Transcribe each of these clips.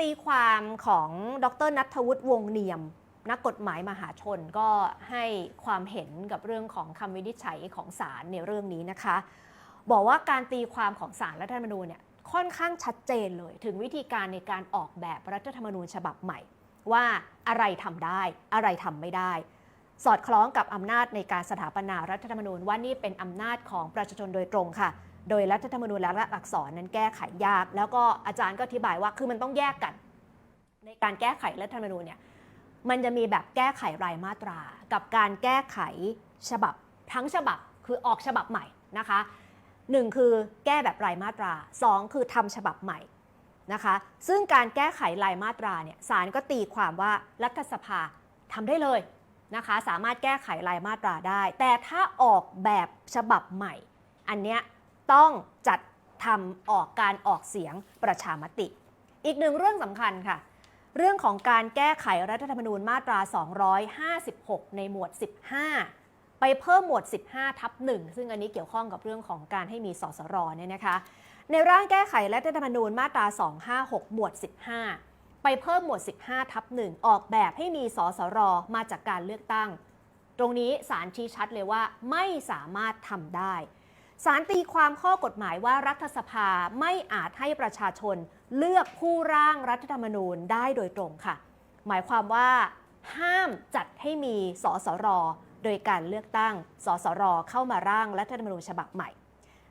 ตีความของดรนัทวุฒิวงเนียม นักกฎหมายมหาชนก็ให้ความเห็นกับเรื่องของคำวินิจฉัยของศาลในเรื่องนี้นะคะ บอกว่าการตีความของศาลรัฐธรรมนูญเนี่ยค่อนข้างชัดเจนเลย ถึงวิธีการในการออกแบบรัฐธรรมนูญฉบับใหม่ ว่าอะไรทำได้อะไรทำไม่ได้ สอดคล้องกับอำนาจในการสถาปนารัฐธรรมนูญว่านี่เป็นอำนาจของประชาชนโดยตรงค่ะ โดยรัฐธรรมนูญและรัฐอักษรนั้นแก้ไขยาก แล้วก็อาจารย์ก็อธิบายว่าคือมันต้องแยกกัน ในการแก้ไขรัฐธรรมนูญเนี่ยมันจะมีแบบแก้ไขรายมาตรา กับการแก้ไขฉบับทั้งฉบับคือออกฉบับใหม่นะคะหนึ่งคือแก้แบบรายมาตราสองคือทำฉบับใหม่นะคะซึ่งการแก้ไขรายมาตราเนี่ยศาลก็ตีความว่ารัฐสภาทำได้เลยนะคะสามารถแก้ไขรายมาตราได้ แต่ถ้าออกแบบฉบับใหม่ อันเนี้ย ต้องจัดทำออกการออกเสียงประชามติ อีกหนึ่งเรื่องสำคัญค่ะ เรื่องของการแก้ไขรัฐธรรมนูญมาตรา 256 ในหมวด 15 ไปเพิ่มหมวด 15 ทับหนึ่งซึ่งอันนี้เกี่ยวข้องกับเรื่องของการให้มีสสรเนี่ยนะคะ ในร่างแก้ไขรัฐธรรมนูญมาตรา 256 หมวด 15 ไปเพิ่มหมวด 15 ทับหนึ่งออกแบบให้มีสสรมาจากการเลือกตั้ง ตรงนี้ศาลชี้ชัดเลยว่าไม่สามารถทำได้ สารตีความข้อกฎหมายว่ารัฐสภาไม่อาจให้ประชาชนเลือกผู้ร่างรัฐธรรมนูญได้โดยตรงค่ะ หมายความว่า ห้ามจัดให้มีสสร โดยการเลือกตั้ง สสร เข้ามาร่างรัฐธรรมนูญฉบับใหม่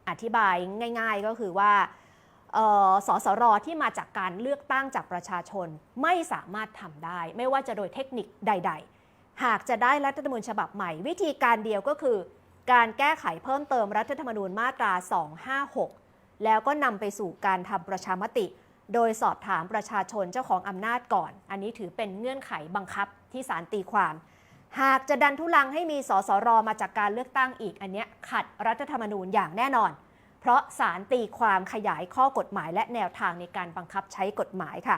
อธิบายง่ายๆก็คือว่าสสรที่มาจากการเลือกตั้งจากประชาชนไม่สามารถทำได้ ไม่ว่าจะโดยเทคนิคใด ๆ หากจะได้รัฐธรรมนูญฉบับใหม่ วิธีการเดียวก็คือ การแก้ไขเพิ่มเติมรัฐธรรมนูญมาตรา 256 แล้วก็นำไปสู่การทำประชามติ โดยสอบถามประชาชนเจ้าของอำนาจก่อน อันนี้ถือเป็นเงื่อนไขบังคับที่ศาลตีความ หากจะดันทุลังให้มีสสรมาจากการเลือกตั้งอีกอันเนี้ยขัดรัฐธรรมนูญอย่างแน่นอน เพราะศาลตีความขยายข้อกฎหมาย และแนวทางในการบังคับใช้กฎหมายค่ะ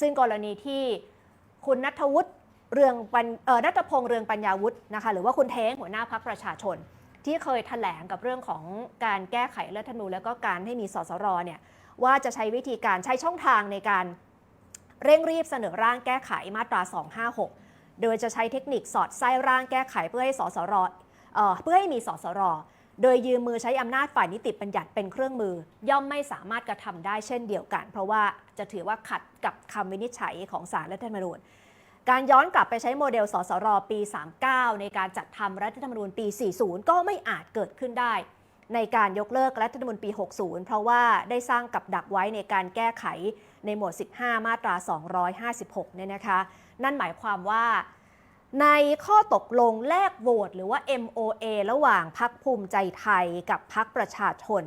ซึ่งกรณีที่คุณนัทวุฒิเรืองนัทพงษ์เรืองปัญญาวุฒินะคะหรือว่าคุณเท้งหัวหน้าพักประชาชน ที่เคยแถลงกับเรื่องของการแก้ไขรัฐธรรมนูญแล้วก็การให้มีสสรเนี่ยว่าจะใช้วิธีการใช้ช่องทางในการเร่งรีบเสนอร่างแก้ไขมาตรา 256 โดยจะใช้เทคนิคสอดไส้ร่างแก้ไขเพื่อให้สสรเอ่อเพื่อให้มีสสรโดยยืมมือใช้อำนาจฝ่ายนิติบัญญัติเป็นเครื่องมือ ย่อมไม่สามารถกระทำได้เช่นเดียวกัน เพราะว่าจะถือว่าขัดกับคำวินิจฉัยของศาลรัฐธรรมนูญ การย้อนกลับไปใช้โมเดลสสรปี 39 ในการจัดทำรัฐธรรมนูญปี 40 ก็ไม่อาจเกิดขึ้นได้ ในการยกเลิกรัฐธรรมนูญปี 60 เพราะว่าได้สร้างกับดักไว้ในการแก้ไขในหมวด 15 มาตรา 256 เนี่ยนะคะ นั่นหมายความว่าในข้อตกลงแลกโหวตหรือว่า MOA ระหว่างพักภูมิใจไทยกับพักประชาชน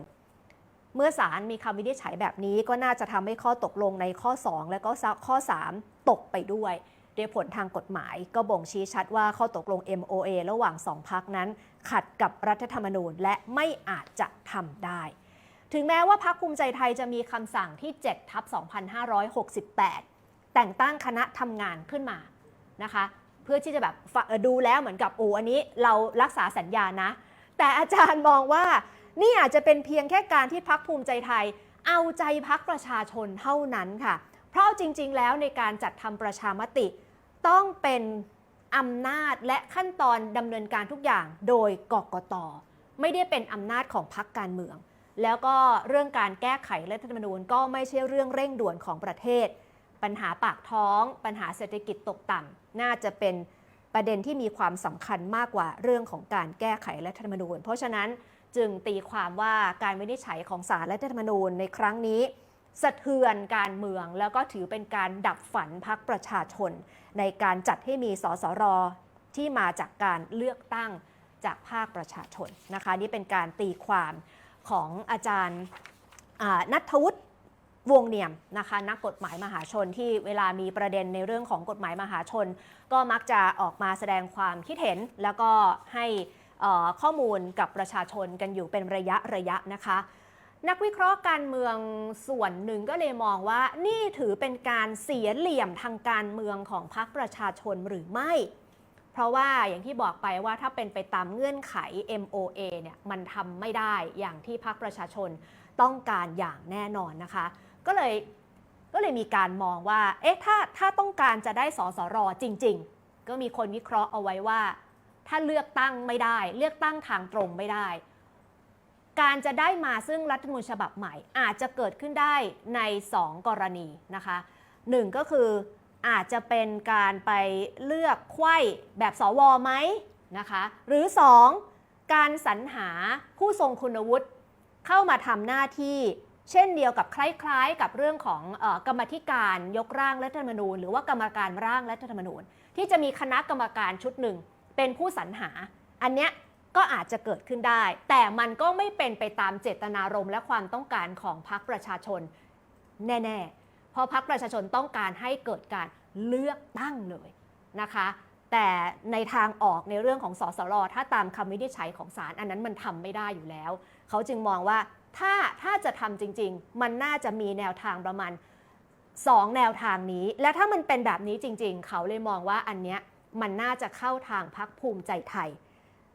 เมื่อศาลมีคำวินิจฉัยแบบนี้ก็น่าจะทำให้ข้อตกลงในข้อ 2 และก็ข้อ 3 ตกไปด้วย โดยผลทางกฎหมาย ก็บ่งชี้ชัดว่าข้อตกลง MOA ระหว่างสองพักนั้น ขัดกับรัฐธรรมนูญและไม่อาจจะทำได้ ถึงแม้ว่าพักภูมิใจไทยจะมีคำสั่งที่7ทับ2568 แต่งตั้งคณะทำงานขึ้นมานะคะเพื่อที่จะแบบดูแล้วเหมือนกับโอ้อันนี้เรารักษาสัญญานะ แต่อาจารย์มองว่านี่อาจจะเป็นเพียงแค่การที่พักภูมิใจไทย เอาใจพักประชาชนเท่านั้นค่ะ เพราะจริง ๆ แล้วในการจัดทำประชามติ ต้องเป็นอำนาจและขั้นตอนดำเนินการทุกอย่างโดยกกตไม่ได้เป็นอำนาจของพักการเมือง แล้วก็เรื่องการแก้ไขรัฐธรรมนูญก็ไม่ใช่เรื่องเร่งด่วนของประเทศ ปัญหาปากท้อง ปัญหาเศรษฐกิจตกต่ำน่าจะเป็นประเด็นที่มีความสำคัญมากกว่าเรื่องของการแก้ไขรัฐธรรมนูญ เพราะฉะนั้นจึงตีความว่าการวินิจฉัยของศาลรัฐธรรมนูญในครั้งนี้ สะเทือนการเมือง แล้วก็ถือเป็นการดับฝันพักประชาชน ในการจัดให้มีสสรที่มาจากการเลือกตั้งจากภาคประชาชนนะคะนี่เป็นการตีความของอาจารย์นัทวุฒิวงเนียมนะคะนักกฎหมายมหาชนที่เวลามีประเด็นในเรื่องของกฎหมายมหาชน ก็มักจะออกมาแสดงความคิดเห็น แล้วก็ให้ข้อมูลกับประชาชนกันอยู่เป็นระยะระยะนะคะ นักวิเคราะห์การเมืองส่วนหนึ่งก็เลยมองว่า นี่ถือเป็นการเสียเหลี่ยมทางการเมืองของพรรคประชาชนหรือไม่ เพราะว่าอย่างที่บอกไปว่าถ้าเป็นไปตามเงื่อนไข MOA เนี่ยมันทำไม่ได้อย่างที่พรรคประชาชนต้องการอย่างแน่นอนนะคะ ก็เลยก็เลยมีการมองว่า เอ๊ะถ้าถ้าต้องการจะได้สสรจริง ๆ ก็มีคนวิเคราะห์เอาไว้ว่า ถ้าเลือกตั้งไม่ได้ เลือกตั้งทางตรงไม่ได้ การจะได้มาซึ่งรัฐธรรมนูญฉบับใหม่ อาจจะเกิดขึ้นได้ใน 2 กรณีนะคะหนึ่งก็คืออาจจะเป็นการไปเลือกไข้แบบสวไหมนะคะหรือ 2 การสรรหาผู้ทรงคุณวุฒิเข้ามาทำหน้าที่เช่นเดียวกับคล้ายๆ กับเรื่องของอกรรมธิการยกร่างรัฐธรรมนูญ หรือว่ากรรมการร่างรัฐธรรมนูญ ที่จะมีคณะกรรมการชุดหนึ่งเป็นผู้สรรหา อันเนี้ย ก็อาจจะเกิดขึ้นได้ แต่มันก็ไม่เป็นไปตามเจตนารมณ์และความต้องการของพรรคประชาชนแน่ๆ เพราะพรรคประชาชนต้องการให้เกิดการเลือกตั้งเลยนะคะ แต่ในทางออกในเรื่องของสสรถ้าตามคำวินิจฉัยของศาลอันนั้นมันทำไม่ได้อยู่แล้ว เขาจึงมองว่าถ้าถ้าจะทำจริง ๆ มันน่าจะมีแนวทางประมาณ2แนวทางนี้ และถ้ามันเป็นแบบนี้จริง ๆ เขาเลยมองว่าอันเนี้ยมันน่าจะเข้าทางพักภูมิใจไทย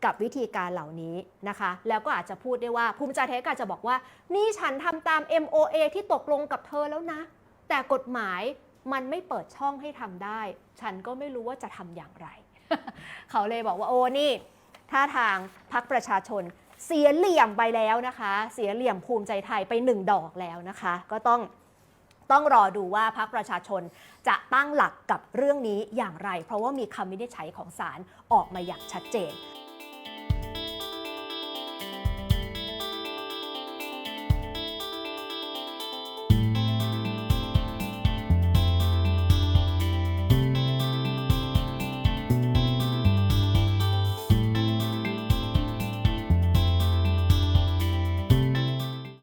กับวิธีการเหล่านี้นะคะ แล้วก็อาจจะพูดได้ว่าภูมิใจไทยก็อาจจะบอกว่า นี่ฉันทำตาม MOA ที่ตกลงกับเธอแล้วนะ แต่กฎหมายมันไม่เปิดช่องให้ทำได้ ฉันก็ไม่รู้ว่าจะทำอย่างไร เขาเลยบอกว่าโอ้นี่ท่าทางพักประชาชน เสียเหลี่ยมไปแล้วนะคะ เสียเหลี่ยมภูมิใจไทยไปหนึ่งดอกแล้วนะคะ ก็ต้องต้องรอดูว่าพักประชาชนจะตั้งหลักกับเรื่องนี้อย่างไร เพราะว่ามีคำวินิจฉัยของศาลออกมาอย่างชัดเจน